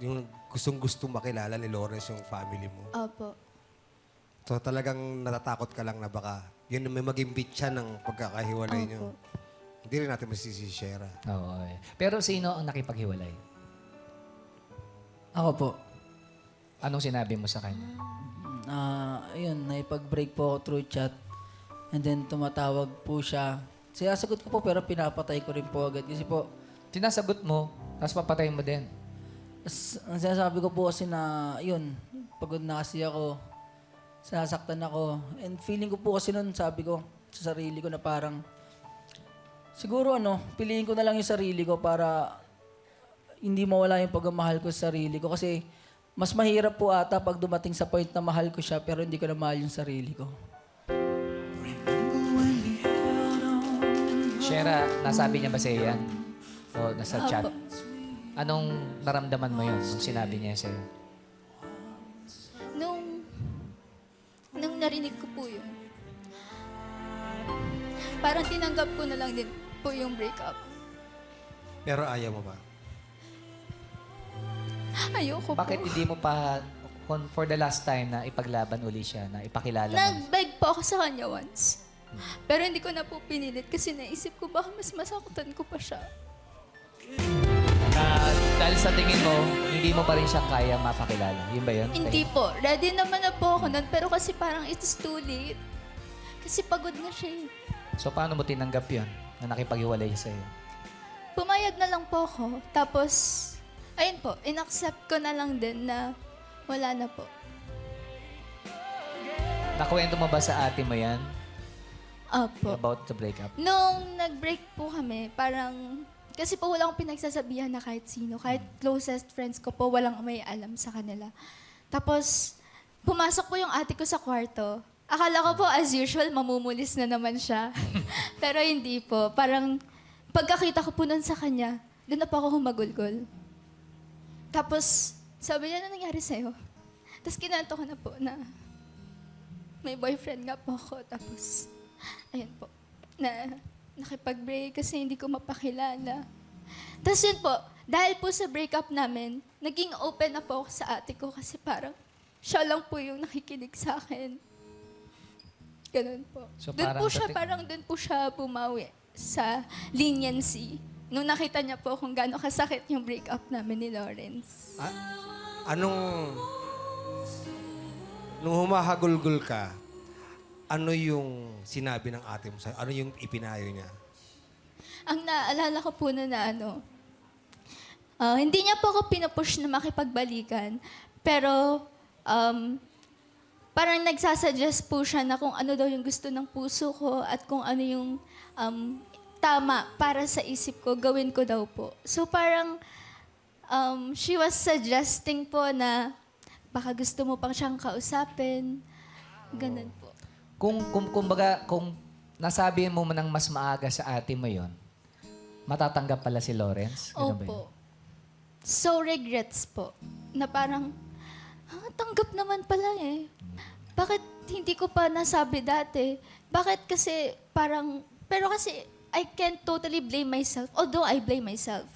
yung gustong-gusto makilala ni Lawrence yung family mo. Opo. So talagang natatakot ka lang na baka yun may maging bitya ng pagkakahiwalay nyo. Opo. Hindi rin natin masisishare. Oo. eh. Pero sino ang nakipaghiwalay? Ako po. Anong sinabi mo sa kanya? Ah, ayun, naipag-break po ako through chat. And then tumatawag po siya. Sinasagot ko po pero pinapatay ko rin po agad. Kasi po, Sinasagot mo, tapos papatayin mo din. S- ang sinasabi ko po kasi na, yun, pagod na kasi ako. Sinasaktan ako. And feeling ko po kasi nun, sabi ko sa sarili ko na parang, siguro ano, piliin ko na lang yung sarili ko para hindi mawala yung pagmamahal ko sa sarili ko. Kasi mas mahirap po ata pag dumating sa point na mahal ko siya pero hindi ko na mahal yung sarili ko. Shera, nasabi niya ba sa yan? O nasa chat? Opo. Anong naramdaman mo yun nung sinabi niya sa'yo? Nung, nung narinig ko po yun, parang tinanggap ko na lang din po yung breakup. Pero ayaw mo ba? Ayoko Bakit po. hindi mo pa kon- for the last time na ipaglaban uli siya, na ipakilala mo? Nag-beg po ako sa kanya once. Pero hindi ko na po pinilit kasi naisip ko baka mas masaktan ko pa siya. Dahil sa tingin mo, hindi mo pa rin siya kaya mapakilala. Yun ba yun? Hindi po. Ready naman na po ako nun. Pero kasi parang it's too late. Kasi pagod na siya eh. So paano mo tinanggap yun? Na nakipaghiwalay siya sa'yo? Pumayag na lang po ako. Tapos, ayun po, inaccept ko na lang din na wala na po. Nakuwento mo ba sa ate mo yan? Opo. About the breakup? Nung nag-break po kami, parang... Kasi po wala akong pinagsasabihan na kahit sino. Kahit closest friends ko po, walang may alam sa kanila. Tapos, pumasok po yung ate ko sa kwarto. Akala ko po, as usual, mamumulis na naman siya. Pero hindi po. Parang, pagkakita ko po nun sa kanya, doon na po ako humagulgol. Tapos, sabi niya, ano nangyari sa'yo? Tapos kinanto ko na po na may boyfriend nga po ako. Tapos, ayun po, na nakipag-break kasi hindi ko mapakilala. Tapos yun po, dahil po sa breakup namin, naging open na po ako sa ate ko kasi parang siya lang po yung nakikinig sa akin. Ganun po. So, doon parang po siya, dating- parang doon po siya bumawi sa leniency. Nung nakita niya po kung gaano kasakit yung breakup namin ni Lawrence. A- anong... Nung humahagulgul ka, ano yung sinabi ng ate mo sa'yo? Ano yung ipinayo niya? Ang naalala ko po na na ano, ah, hindi niya po ako pinupush na makipagbalikan, pero um, parang nagsasuggest po siya na kung ano daw yung gusto ng puso ko at kung ano yung um, tama para sa isip ko, gawin ko daw po. So parang um, she was suggesting po na baka gusto mo pang siyang kausapin. Ganun po. Kung, kung, kumbaga, kung nasabi mo man ng mas maaga sa ate mo yon, matatanggap pala si Lawrence? Ganun? Opo. So regrets po. Na parang, ah, tanggap naman pala eh. Bakit hindi ko pa nasabi dati? Bakit kasi parang, pero kasi I can't totally blame myself. Although I blame myself.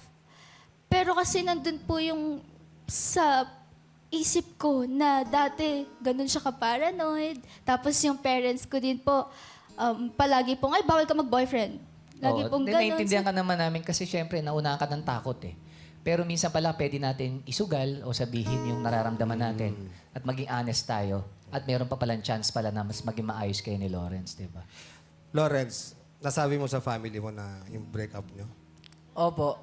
Pero kasi nandun po yung sa isip ko na dati ganun siya ka-paranoid. Tapos yung parents ko din po, um, palagi pong, ay, bawal ka mag-boyfriend. Lagi Oo. pong ganun. Naiintindihan ka naman namin kasi syempre, naunahan ka ng takot eh. Pero minsan pala pwede natin isugal o sabihin yung nararamdaman natin at maging honest tayo. At meron pa palang chance pala na mas maging maayos kayo ni Lawrence, di ba? Lawrence, nasabi mo sa family mo na yung breakup nyo? Opo.